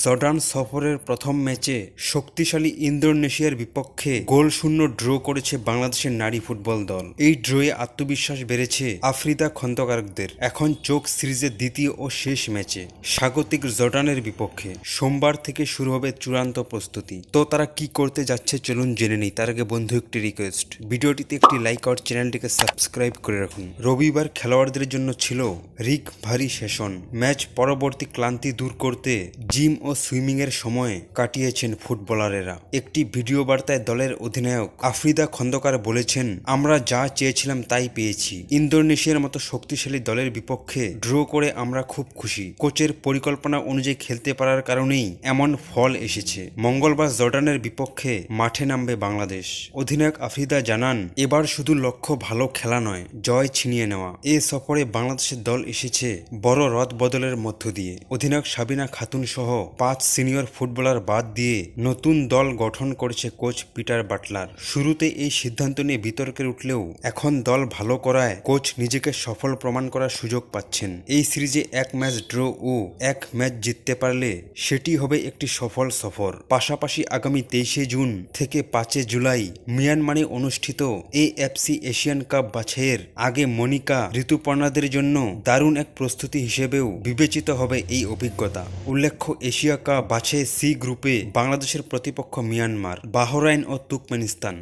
Jordan সফরের প্রথম ম্যাচে শক্তিশালী ইন্দোনেশিয়ার বিপক্ষে গোল শূন্য ড্র করেছে বাংলাদেশের নারী ফুটবল দল। এই ড্রয়ে আত্মবিশ্বাস বেড়েছে আফ্রিদা খন্দকারকদের এখন চোখ সিরিজের দ্বিতীয় ও শেষ ম্যাচে। স্বাগতিক জর্ডানের বিপক্ষে। সোমবার থেকে শুরু হবে চূড়ান্ত প্রস্তুতি। তো তারা কি করতে যাচ্ছে চলুন জেনে নিই। তার আগে বন্ধু একটি রিকোয়েস্ট ভিডিওটিতে একটি লাইক আর চ্যানেলটিকে সাবস্ক্রাইব করে রাখুন। রবিবার খেলোয়াড়দের জন্য ছিল রিক ভারী সেশন। ম্যাচ পরবর্তী ক্লান্তি দূর করতে জিম ও সুইমিংয়ের সময় কাটিয়েছেন ফুটবলারেরা। একটি ভিডিও বার্তায় দলের অধিনায়ক আফ্রিদা খন্দকার বলেছেন, আমরা যা চেয়েছিলাম তাই পেয়েছি। ইন্দোনেশিয়ার মতো শক্তিশালী দলের বিপক্ষে ড্র করে আমরা খুব খুশি। কোচের পরিকল্পনা অনুযায়ী খেলতে পারার কারণেই এমন ফল এসেছে। মঙ্গলবার জর্ডানের বিপক্ষে মাঠে নামবে বাংলাদেশ। অধিনায়ক আফ্রিদা জানান, এবার শুধু লক্ষ্য ভালো খেলা নয়, জয় ছিনিয়ে নেওয়া। এ সফরে বাংলাদেশের দল এসেছে বড় রদ বদলের মধ্য দিয়ে। অধিনায়ক সাবিনা খাতুন সহ পাঁচ সিনিয়র ফুটবলার বাদ দিয়ে নতুন দল গঠন করেছে কোচ পিটার বাটলার। শুরুতে এই সিদ্ধান্ত নিয়ে বিতর্কের উঠলেও এখন দল ভালো করায় কোচ নিজেকে সফল প্রমাণ করার সুযোগ পাচ্ছেন। এই সিরিজে এক ম্যাচ ড্র ও এক ম্যাচ জিততে পারলে সেটি হবে একটি সফল সফর। পাশাপাশি আগামী তেইশে জুন থেকে পাঁচে জুলাই মিয়ানমারে অনুষ্ঠিত এএফসি এশিয়ান কাপ বাছাইয়ের আগে মনিকা ঋতুপর্ণাদের জন্য দারুণ এক প্রস্তুতি হিসেবেও বিবেচিত হবে এই অভিজ্ঞতা। উল্লেখ্য এশিয়া কাপ বাছাই সি গ্রুপে বাংলাদেশের প্রতিপক্ষ মিয়ানমার বাহরাইন ও তুর্কমেনিস্তান।